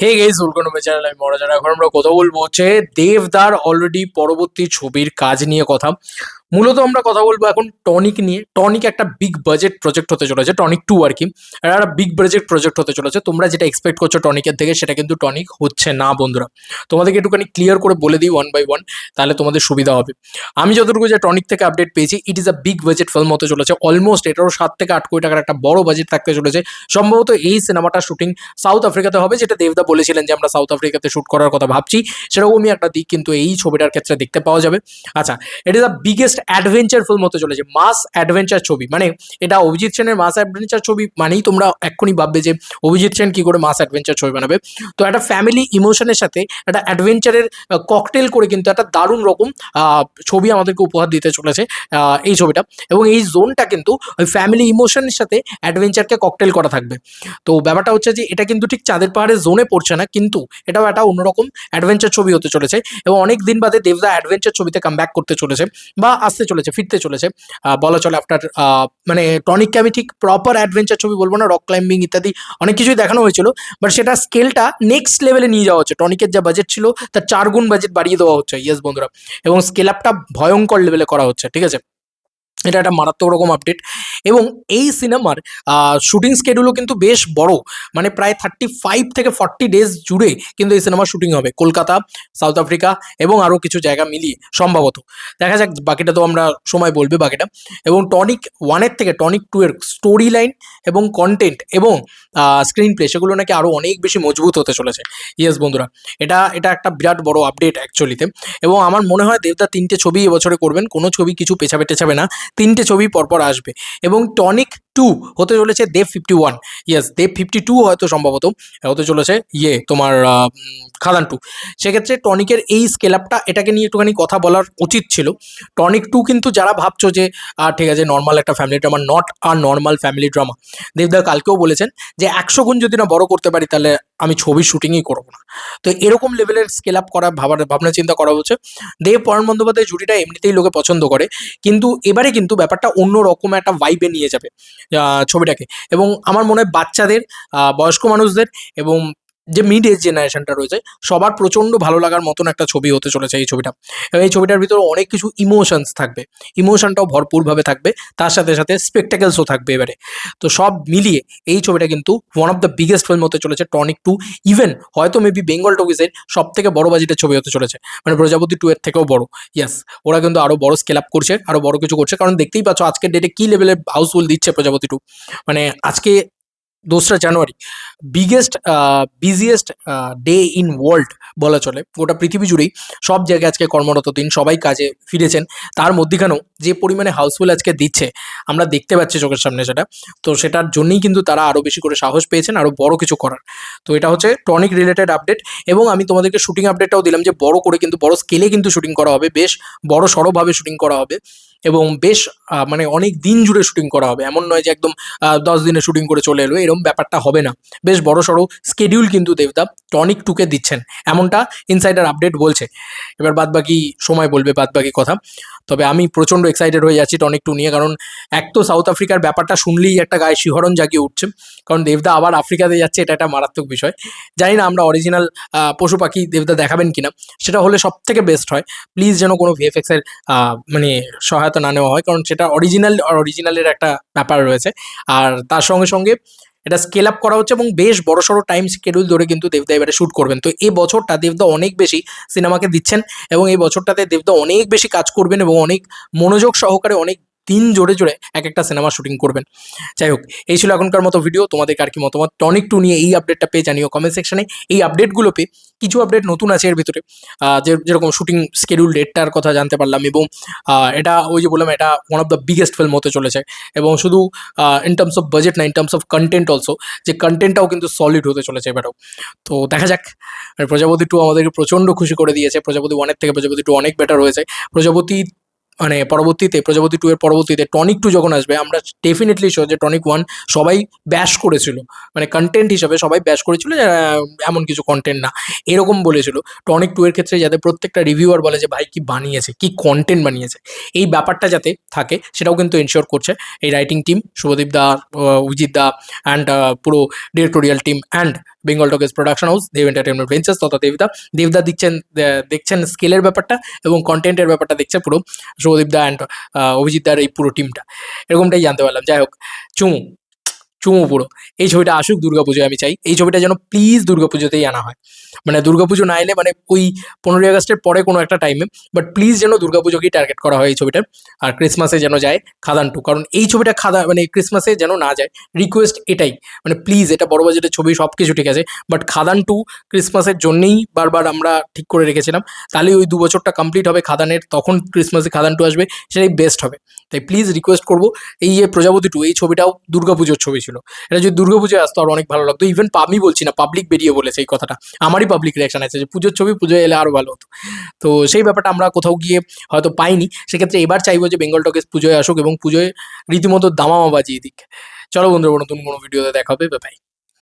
Hey guys my channel আমি মরাজার এখন আমরা কথা বলব হচ্ছে দেবদার অলরেডি পরবর্তী ছবির কাজ নিয়ে কথা। মূলত আমরা কথা বলব এখন টনিক নিয়ে। টনিক একটা বিগ বাজেট প্রজেক্ট হতে চলেছে, টনিক টু আর কি। একটা বিগ বাজেট প্রজেক্ট হতে চলেছে। তোমরা যেটা এক্সপেক্ট করছ টনিকের থেকে, সেটা কিন্তু টনিক হচ্ছে না, বন্ধুরা। তোমাদেরকে একটুখানি ক্লিয়ার করে বলে দিই ওয়ান বাই ওয়ান তাহলে তোমাদের সুবিধা হবে। আমি যতটুকু যে টনিক থেকে আপডেট পেয়েছি it is a big budget film হতে চলেছে। অলমোস্ট এটারও সাত থেকে আট কোটি টাকার একটা বড় বাজেট থাকতে চলেছে। সম্ভবত এই সিনেমাটা শুটিং সাউথ আফ্রিকাতে হবে, যেটা দেবদা বলেছিলেন যে আমরা সাউথ আফ্রিকাতে শুট করার কথা ভাবছি। সেরকমই একটা দিক কিন্তু এই ছবিটার ক্ষেত্রে দেখতে পাওয়া যাবে। আচ্ছা এটা দ্য বিগেস্ট অ্যাডভেঞ্চার ফিল্ম হতে চলেছে মাস অ্যাডভেঞ্চার ছবি। মানে এটা অভিজিৎ সেনের মাস অ্যাডভেঞ্চার ছবি মানেই তোমরা এক্ষুনি ভাববে যে অভিজিৎ সেন কি করে মাস অ্যাডভেঞ্চার ছবি বানাবে। তো একটা ফ্যামিলি ইমোশনের সাথে একটা অ্যাডভেঞ্চারের ককটেল করে কিন্তু একটা দারুণ রকম ছবি আমাদেরকে উপহার দিতে চলেছে এই ছবিটা। এবং এই জোনটা কিন্তু ওই ফ্যামিলি ইমোশনের সাথে অ্যাডভেঞ্চারকে ককটেল করা থাকবে। তো ব্যাপারটা হচ্ছে যে এটা কিন্তু ঠিক চাঁদের পাহাড়ের জোনে পড়ছে না, কিন্তু এটাও একটা অন্যরকম অ্যাডভেঞ্চার ছবি হতে চলেছে। এবং অনেক দিন বাদে দেবদা অ্যাডভেঞ্চার ছবিতে কাম করতে চলেছে। বা আসতে চলেছে, ফিরতে চলেছে। বলা চলে আফটার মানে টনিককে আমি ঠিক প্রপার অ্যাডভেঞ্চার ছবি বলব না রক ক্লাইম্বিং ইত্যাদি অনেক কিছুই দেখানো হয়েছিল বাট সেটা স্কেলটা নেক্সট লেভেলে নিয়ে যাওয়া হচ্ছে। টনিকের যা বাজেট ছিল, তার চার গুণ বাজেট বাড়িয়ে দেওয়া হচ্ছে ইয়েস বন্ধুরা। এবং স্কেল আপটা ভয়ঙ্কর লেভেলে করা হচ্ছে, ঠিক আছে? এটা একটা মারাত্মক রকম আপডেট এবং এই সিনেমার শুটিং স্কেডিউলও কিন্তু বেশ বড়। মানে প্রায় থার্টি ফাইভ থেকে ফর্টি ডেজ জুড়ে কিন্তু এই সিনেমার শুটিং হবে। কলকাতা সাউথ আফ্রিকা এবং আরও কিছু জায়গা মিলিয়ে সম্ভবত। দেখা যাক, বাকিটা তো আমরা সময় বলবে বাকিটা। এবং টনিক ওয়ানের থেকে টনিক টু এর স্টোরি লাইন এবং কন্টেন্ট এবং স্ক্রিন প্লে সেগুলো নাকি আরও অনেক বেশি মজবুত হতে চলেছে। ইয়েস বন্ধুরা, এটা এটা একটা বিরাট বড় আপডেট অ্যাকচুয়ালিতে এবং আমার মনে হয় দেবদা তিনটে ছবি এবছরে করবেন। কোনো ছবি কিছু পেছাবে টেছাবে না। তিনটে ছবি পরপর আসবে। এবং টনিক টু হতে চলেছে Dev fifty one yes Dev fifty two হয়তো সম্ভবত, হতে চলেছে ইয়ে তোমার খাদান টু সেক্ষেত্রে টনিকের এই স্কেল আপটা এটাকে নিয়ে একটুখানি কথা বলার উচিত ছিল। টনিক টু কিন্তু যারা ভাবছ যে ঠিক আছে নর্মাল একটা ফ্যামিলি ড্রামা নট আর নর্মাল ফ্যামিলি ড্রামা দেবদা কালকেও বলেছেন যে, একশো গুণ যদি না বড় করতে পারি, তাহলে আমি ছবি শুটিংই করব না। তো এরকম লেভেলের স্কেল আপ করা, ভাবার, ভাবনা চিন্তা করা হচ্ছে। দেব পরাণ বন্দ্যোপাধ্যায় জুটিটা এমনিতেই লোকে পছন্দ করে, কিন্তু এবারে কিন্তু ব্যাপারটা অন্য রকম একটা ভাইবে নিয়ে যাবে ছবিটাকে। এবং আমার মনে হয় বাচ্চাদের বয়স্ক মানুষদের এবং যে মিড এজ জেনারেশনটা রয়েছে, সবার প্রচণ্ড ভালো লাগার মতন একটা ছবি হতে চলেছে এই ছবিটা। এবং এই ছবিটার ভিতরে অনেক কিছু ইমোশনস থাকবে। ইমোশনটাও ভরপুরভাবে থাকবে, তার সাথে সাথে স্পেকটেকেলসও থাকবে এবারে। তো সব মিলিয়ে এই ছবিটা কিন্তু one of the biggest film হতে চলেছে টনিক টু ইভেন হয়তো মেবি বেঙ্গল টকিজের সব থেকে বড় বাজেটের ছবি হতে চলেছে। মানে প্রজাপতি টু এর থেকেও বড় ইয়াস ওরা কিন্তু আরও বড় স্কেল আপ করছে আরও বড় কিছু করছে। কারণ দেখতেই পাচ্ছ আজকের ডেটে কী লেভেলের হাউসফুল দিচ্ছে প্রজাপতি টু মানে আজকে দোসরা জানুয়ারি biggest busiest day in world বলা চলে। গোটা পৃথিবী জুড়েই সব জায়গায় আজকে কর্মরত দিন, সবাই কাজে ফিরেছেন। তার মধ্যেখানেও যে পরিমাণে হাউসফুল আজকে দিচ্ছে, আমরা দেখতে পাচ্ছি চোখের সামনে সেটা। তো সেটার জন্যই কিন্তু তারা আরও বেশি করে সাহস পেয়েছেন আরও বড় কিছু করার। তো এটা হচ্ছে টনিক রিলেটেড আপডেট এবং আমি তোমাদেরকে শুটিং আপডেটটাও দিলাম যে বড় করে কিন্তু, বড় স্কেলে কিন্তু শুটিং করা হবে, বেশ বড় সড়োভাবে শুটিং করা হবে এবং বেশ মানে অনেক দিন জুড়ে শুটিং করা হবে। এমন নয় যে একদম দশ দিনে শুটিং করে চলে এলো এরকম ব্যাপারটা হবে না। বেশ বড় সড়ো স্কেডিউল কিন্তু দেবদা টনিক টুকে দিচ্ছেন। এমনটা ইনসাইডার আপডেট বলছে। এবার বাদ বাকি সময় বলবে বাদ বাকি কথা। তবে আমি প্রচণ্ড এক্সাইটেড হয়ে যাচ্ছি টনিক টু নিয়ে কারণ এক তো সাউথ আফ্রিকার ব্যাপারটা শুনলেই একটা গায়ে শিহরণ জাগিয়ে উঠছে। কারণ দেবদা আবার আফ্রিকাতে যাচ্ছে এটা একটা মারাত্মক বিষয়। জানি না আমরা অরিজিনাল পশু পাখি দেবদা দেখাবেন কিনা। সেটা হলে সব থেকে বেস্ট হয়। প্লিজ যেন কোনো ভিএফএক্স এর আহ, মানে সহায়তা না নেওয়া হয় কারণ সেটা অরিজিনাল আর অরিজিনালের একটা ব্যাপার রয়েছে। আর তার সঙ্গে সঙ্গে এটা স্কেল আপ করা হচ্ছে এবং বেশ বড় সড়ো টাইম স্কেডিউল ধরে কিন্তু দেবদা এবারে শ্যুট করবেন। তো এই বছরটা দেবদা অনেক বেশি সিনেমাকে দিচ্ছেন এবং এই বছরটাতে দেবদা অনেক বেশি কাজ করবেন এবং অনেক মনোযোগ সহকারে অনেক দিন জোরে জোরে এক একটা সিনেমা শুটিং করবেন। যাই হোক, এই ছিল এখনকার মতো ভিডিও তোমাদের আর কি মতামত? টনিক টু নিয়ে এই আপডেটটা পেয়ে জানিও কমেন্ট সেকশনে এই আপডেটগুলো পেয়ে কিছু আপডেট নতুন আছে এর ভিতরে। যে, যেরকম শুটিং স্কেডিউল ডেটটার কথা জানতে পারলাম এবং এটা ওই যে বললাম, এটা one of the biggest film হতে চলেছে। এবং শুধু ইন টার্মস অফ বাজেট না in terms of content also যে কন্টেন্টটাও কিন্তু সলিড হতে চলেছে এবারেও। তো দেখা যাক। প্রজাপতি টু আমাদেরকে প্রচণ্ড খুশি করে দিয়েছে। প্রজাপতি ওয়ানের থেকে প্রজাপতি টু অনেক বেটার হয়েছে। প্রজাপতি মানে পরবর্তীতে, প্রজাপতি টু এর পরবর্তীতে টনিক টু যখন আসবে, আমরা ডেফিনেটলি শো যে টনিক ওয়ান সবাই ব্যাশ করেছিল। মানে কন্টেন্ট হিসাবে সবাই ব্যাশ করেছিল এমন কিছু কন্টেন্ট না। এরকম বলেছিল। টনিক টু এর ক্ষেত্রে যাতে প্রত্যেকটা রিভিউয়ার বলে যে, ভাই, কি বানিয়েছে? কি কন্টেন্ট বানিয়েছে? এই ব্যাপারটা যাতে থাকে, সেটাও কিন্তু এনশিওর করছে এই writing team Shubhadeep da Ujit da and পুরো directorial team and Bengal talkies production house Dev entertainment ventures তথা দেবদা দেবদা দিচ্ছেন দেখছেন স্কেলের ব্যাপারটা এবং কন্টেন্টের ব্যাপারটা দেখছে পুরো। শুভদীপ দা অ্যান্ড অভিজিৎ দার এই পুরো টিমটা এরকমটাই জানতে পারলাম। যাই হোক চুমু। চুমু পুরো। এই ছবিটা আসুক দুর্গাপুজোয়, আমি চাই। এই ছবিটা যেন প্লিজ দুর্গাপুজোতেই আনা হয়। মানে দুর্গাপুজো না এলে মানে ওই পনেরোই আগস্টের পরে কোনো একটা টাইমে বাট প্লিজ যেন দুর্গাপুজোকেই টার্গেট করা হয় এই ছবিটা। আর ক্রিসমাসে যেন যায় খাদান টু। কারণ এই ছবিটা খাদা মানে ক্রিসমাসে যেন না যায় রিকোয়েস্ট এটাই। মানে প্লিজ এটা বড় বাজেটের ছবি সব কিছু ঠিক আছে। বাট খাদান টু ক্রিসমাসের জন্যেই বারবার আমরা ঠিক করে রেখেছিলাম। তাহলে ওই দু বছরটা কমপ্লিট হবে খাদানের, তখন ক্রিসমাসে খাদান টু আসবে, সেটাই বেস্ট হবে। তাই প্লিজ রিকোয়েস্ট করব। এই যে প্রজাপতি টু, এই ছবিটাও দুর্গাপুজোর ছবি ছিল। এটা যদি দুর্গাপুজোয় আসতো, আর অনেক ভালো লাগতো। ইভেন আমি বলছি না পাবলিক বেরিয়ে বলেছে এই কথাটা। আমারই পাবলিক রিয়াকশন আছে যে পুজোর ছবি পুজো এলে আরও ভালো হতো। তো সেই ব্যাপারটা আমরা কোথাও গিয়ে হয়তো পাইনি। সেক্ষেত্রে এবার চাইব যে বেঙ্গল টকেস পুজোয় আসুক এবং পুজোয় রীতিমতো দামামা বাজিয়ে দিক। চলো বন্ধুরা নতুন কোনো ভিডিওতে দেখা হবে। বাই